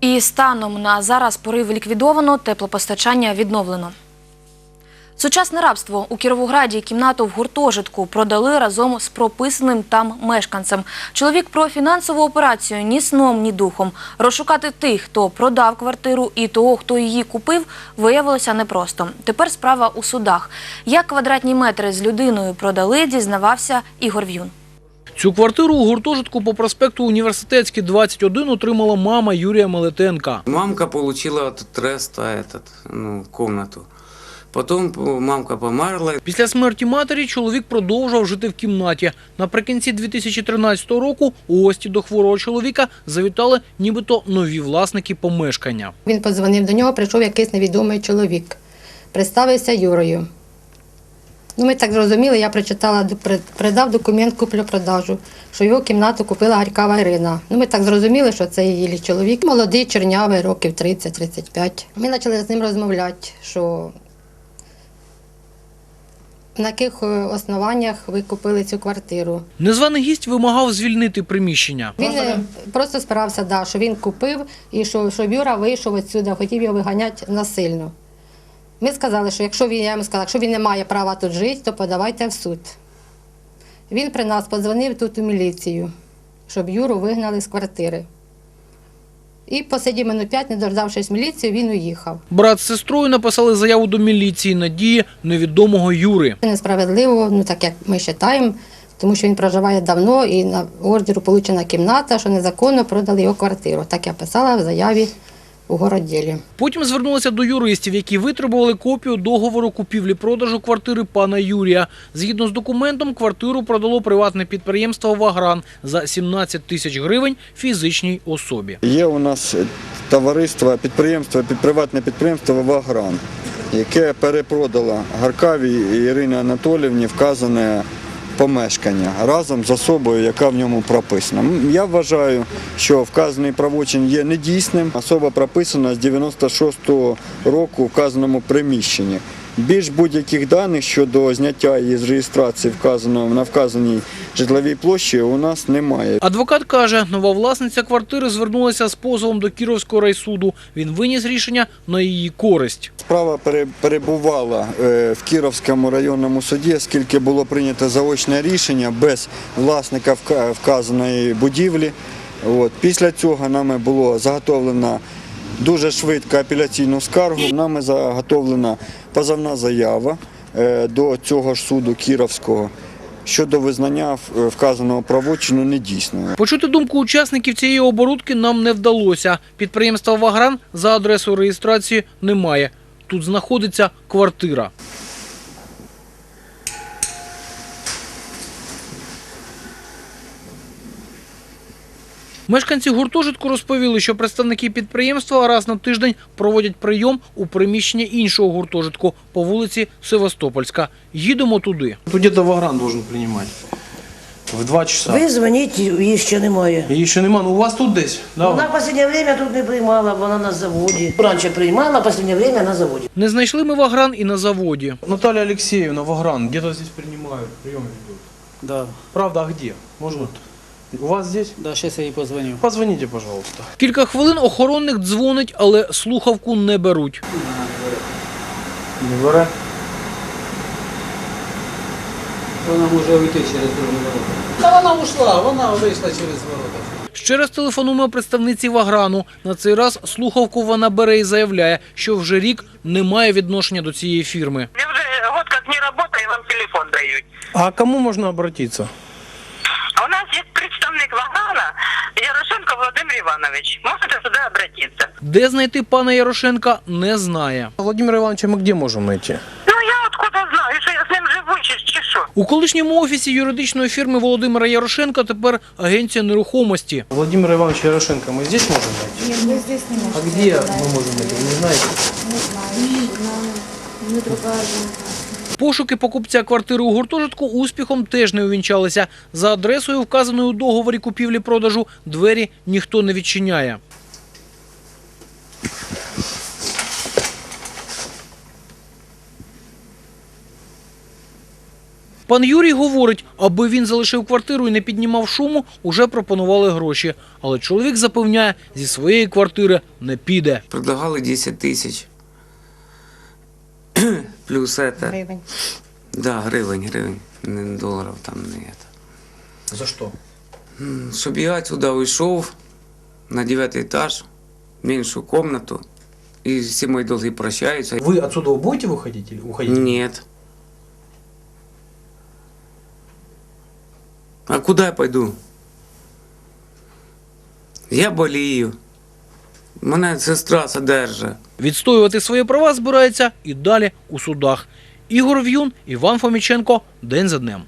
І станом на зараз порив ліквідовано, теплопостачання відновлено. Сучасне рабство у Кіровограді кімнату в гуртожитку продали разом з прописаним там мешканцем. Чоловік про фінансову операцію ні сном, ні духом. Розшукати тих, хто продав квартиру, і того, хто її купив, виявилося непросто. Тепер справа у судах. Як квадратні метри з людиною продали, дізнавався Ігор В'юн. Цю квартиру у гуртожитку по проспекту Університетський 21 отримала мама Юрія Мелетенка. Мамка получила от треста этот, ну, комнату. Потом э, мамка померла. Після смерті матері чоловік продовжував жити в кімнаті. Наприкінці 2013 року у гості до хворого чоловіка завітали нібито нові власники помешкання. Він подзвонив до нього, прийшов якийсь невідомий чоловік. Представився Юрою. Ну, ми так зрозуміли, я прочитала, передав документ куплю-продажу, що його кімнату купила Гарькава Ірина. Ну, ми так зрозуміли, що це її чоловік. Молодий, чорнявий, років 30-35. Ми почали з ним розмовляти, що на яких е, основаннях ви купили цю квартиру. Незваний гість вимагав звільнити приміщення. Він е, просто спирався, да, що він купив і що, що Юра вийшов відсюди, хотів його виганяти насильно. Ми сказали, що якщо він, я йому сказала, якщо він не має права тут жити, то подавайте в суд. Він при нас подзвонив тут у міліцію, щоб Юру вигнали з квартири. І посидів минут п'ять, не дождавшись міліцію, він уїхав. Брат з сестрою написали заяву до міліції надії невідомого Юри. Це несправедливо, ну так як ми вважаємо, тому що він проживає давно і на ордеру получена кімната, що незаконно продали його квартиру. Так я писала в заяві у городділі. Потім звернулися до юристів, які витребували копію договору купівлі-продажу квартири пана Юрія. Згідно з документом, квартиру продало приватне підприємство «Вагран» за 17 тисяч гривень фізичній особі. Є у нас товариство, підприємство, під- приватне підприємство «Вагран», яке перепродало Гаркаві Ірині Анатоліївні вказане помешкання разом з особою, яка в ньому прописана. Я вважаю, що вказаний правочин є недійсним. Особа прописана з 96-го року в вказаному приміщенні. Більш будь-яких даних щодо зняття її з реєстрації вказаного на вказаній житловій площі у нас немає. Адвокат каже, нова власниця квартири звернулася з позовом до Кіровського райсуду. Він виніс рішення на її користь. Справа пере- перебувала е, в Кіровському районному суді, оскільки було прийнято заочне рішення без власника вказаної будівлі. От. Після цього нами було заготовлено дуже швидко апеляційну скаргу. Нами заготовлена позовна заява е, до цього ж суду Кіровського щодо визнання вказаного правочину недійсною. Почути думку учасників цієї оборудки нам не вдалося. Підприємства «Вагран» за адресою реєстрації немає. Тут знаходиться квартира. Мешканці гуртожитку розповіли, що представники підприємства раз на тиждень проводять прийом у приміщенні іншого гуртожитку по вулиці Севастопольська. Їдемо туди. Тут где-то Вагран должен принимать. В 2 часа. Ви дзвоніть, її ще немає. І ще нема, ну у вас тут десь? Да, Вона в останнє время тут не приймала, вона на заводі. Раніше приймала, в останнє время на заводі. Не знайшли ми Вагран і на заводі. Наталья Алексеевна, Вагран, где-то здесь принимают, прием ведут. Да, Правда, а где? Можно? У вас здесь? да, сейчас я ей позвоню. Позвоните, пожалуйста. Кілька хвилин охоронник дзвонить, але слухавку не беруть. Не бере? Вона може вийти через другу ворота. Та вона ушла, вона вийшла через ворота. Ще раз телефонуємо представниці Ваграну. На цей раз слухавку вона бере і заявляє, що вже рік не має відношення до цієї фірми. Я уже год как не работаю, вам телефон дают. А кому можно обратиться? Иванович. Можете сюда обратиться. Де знайти пана Ярошенка, не знає. Владимира Ивановича мы где можем найти? Ну я откуда знаю, что я с ним живу, чи, чи що? У колишньому офісі юридичної фірми Володимира Ярошенка тепер агенція нерухомості. Владимира Ивановича Ярошенко мы здесь можем найти? Нет, мы здесь не можем. А где мы можем найти? Вы не знаете? Не знаю. Нам не другая жена. Пошуки покупця квартири у гуртожитку успіхом теж не увінчалися. За адресою, вказаною у договорі купівлі-продажу, двері ніхто не відчиняє. Пан Юрій говорить, аби він залишив квартиру і не піднімав шуму, уже пропонували гроші. Але чоловік запевняє, зі своєї квартири не піде. Предлагали 10 тысяч. Плюс это. Гривень. Да, гривень, гривень. Не долларов там, не это. За что? М, Щоб я отсюда уйшов на девятый этаж, меньшую комнату, и все мои долги прощаются. Вы отсюда будете выходить или уходить? А куда я пойду? Я болію. Мене сестра содержа. Відстоювати свої права збирається і далі у судах. Ігор В'юн, Іван Фоміченко. День за днем.